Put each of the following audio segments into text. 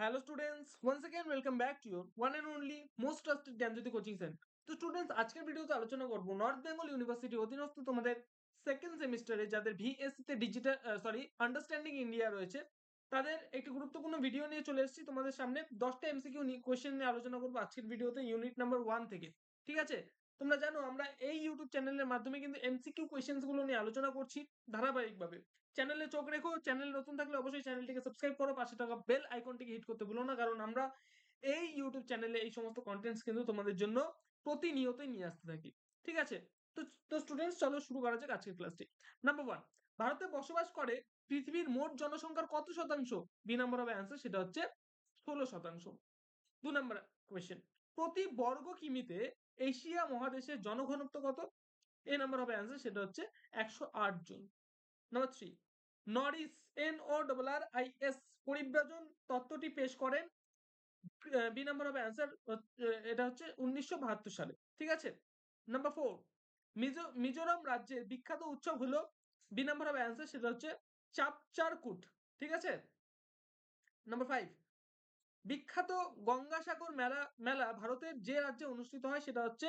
Hello students, once again welcome back to your one and only most trusted Gyanjyoti coaching centre তো students আজকের ভিডিওতে আলোচনা করব north Bengal university অধীনস্থ তোমাদের সেকেন্ড সেমিস্টারে যাদের ভিএসসি তে ডিজিটাল সরি আন্ডারস্ট্যান্ডিং ইন্ডিয়া রয়েছে তাদের একটি গুরুত্বপূর্ণ ভিডিও নিয়ে চলে এসেছি। তোমাদের সামনে দশটা এমসিকিউ কোয়েশ্চেন নিয়ে আলোচনা করব আজকের ভিডিওতে ইউনিট নাম্বার ওয়ান থেকে। ঠিক আছে? তোমরা জানো আমরা এই ইউটিউব চ্যানেলের মাধ্যমে কিন্তু এমসিকিউ কোয়েশ্চেন্সগুলো নিয়ে আলোচনা করছি ধারাবাহিকভাবে। চ্যানেলে চোখ রেখো চ্যানেল নতুন থাকলে অবশ্যই চ্যানেলটিকে সাবস্ক্রাইব করো, পাশে থাকা বেল আইকনটিকে হিট করতে ভুলো না, কারণ আমরা এই ইউটিউব চ্যানেলে এই সমস্ত কন্টেন্টস কিন্তু তোমাদের জন্য প্রতিনিয়তই নিয়ে আসতে থাকি। ঠিক আছে? তো তো স্টুডেন্টস চলো শুরু করা যাক আজকের ক্লাসটি নাম্বার ওয়ান ভারতে বসবাস করে পৃথিবীর মোট জনসংখ্যার কত শতাংশ? বি নাম্বার হবে অ্যান্সার সেটা হচ্ছে ষোলো শতাংশ। দু নম্বর কোয়েশ্চেন প্রতি বর্গ কিমিতে এশিয়া মহাদেশের জনঘনত্ব কত? এ নাম্বার হবে অ্যান্সার সেটা হচ্ছে একশো আট জন। Number three Norris N O double R I S পরিব্রাজন তত্ত্বটি পেশ করেন। বি নাম্বার হবে অ্যান্সার এটা হচ্ছে উনিশশো বাহাত্তর সালে, ঠিক আছে? নাম্বার ফোর মিজো, মিজোরাম রাজ্যের বিখ্যাত উৎসব হলো বি নাম্বার হবে অ্যান্সার সেটা হচ্ছে চাপচারকুট, ঠিক আছে? নাম্বার ফাইভ বিখ্যাত গঙ্গাসাগর মেলা মেলা ভারতের যে রাজ্যে অনুষ্ঠিত হয় সেটা হচ্ছে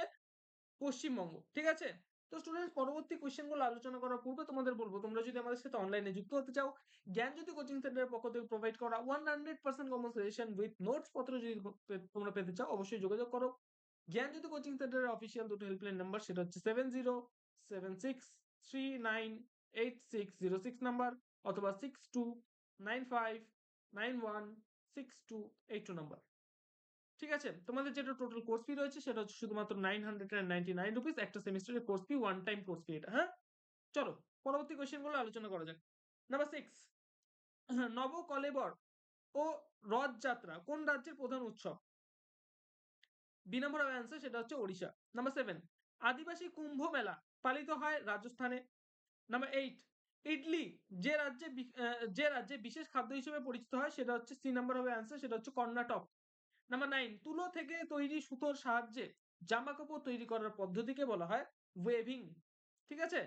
পশ্চিমবঙ্গ, ঠিক আছে? তো স্টুডেন্ট পরবর্তী কোয়েশ্চেনগুলো আলোচনা করার পূর্বে তোমাদের বলব, তোমরা যদি আমাদের সাথে অনলাইনে যুক্ত হতে চাও, জ্ঞান যদি কোচিং সেন্টারের পক্ষ থেকে প্রোভাইড করা one hundred percent common suggestion with notes পত্র যদি তোমরা পেতে চাও, অবশ্যই যোগাযোগ করো। জ্ঞান যদি কোচিং সেন্টারের অফিসিয়াল দুটো হেল্পলাইন নাম্বার সেটা হচ্ছে seven zero seven six three nine eight six zero six number অথবা six two nine five nine one six two eight number ঠিক আছে? তোমাদের যেটা টোটাল কোর্স ফি রয়েছে, সেটা হচ্ছে শুধুমাত্র nine hundred and ninety nine rupees একটা সেমিস্টারের course fee one time course fee এটা হ্যাঁ? চলো, পরবর্তী কোয়েশ্চেনগুলো আলোচনা করা যাক। নাম্বার সিক্স নব কলেবর ও রথযাত্রা কোন রাজ্যের প্রধান উৎসব? বি নম্বর অ্যান্সার সেটা হচ্ছে ওড়িশা। নাম্বার সেভেন আদিবাসী কুম্ভ মেলা পালিত হয় রাজস্থানে। নাম্বার এইট ইডলি যে রাজ্যে যে রাজ্যে বিশেষ খাদ্য হিসেবে পরিচিত হয়, সেটা হচ্ছে সি নাম্বার হবে অ্যান্সার সেটা হচ্ছে কর্ণাটক। নাম্বার নাইন তুলো থেকে তৈরি সুতোর সাহায্যে জামা কাপড় তৈরি করার পদ্ধতিকে বলা হয় ওয়েভিং ঠিক আছে?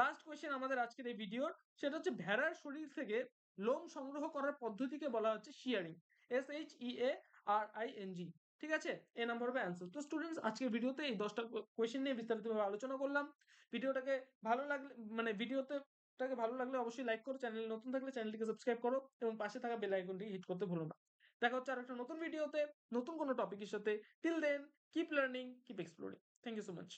লাস্ট কোয়েশ্চেন আমাদের আজকের এই ভিডিওর সেটা হচ্ছে ভেড়ার শরীর থেকে লোম সংগ্রহ করার পদ্ধতিকে বলা হচ্ছে shearing S H E A R I N G ঠিক আছে? এ নাম্বার হবে অ্যান্সার তো স্টুডেন্টস আজকের ভিডিওতে এই দশটা কোয়েশ্চেন নিয়ে বিস্তারিতভাবে আলোচনা করলাম। ভিডিওটাকে ভালো লাগলে মানে ভিডিওতে টাকে ভালো লাগলে অবশ্যই লাইক করো চ্যানেল নতুন থাকলে চ্যানেলটিকে সাবস্ক্রাইব করো এবং পাশে থাকা বেল আইকনটি হিট করতে ভুলো না। দেখা হচ্ছে আর একটা নতুন ভিডিওতে নতুন কোনো টপিকের সাথে। Till then keep learning keep exploring thank you so much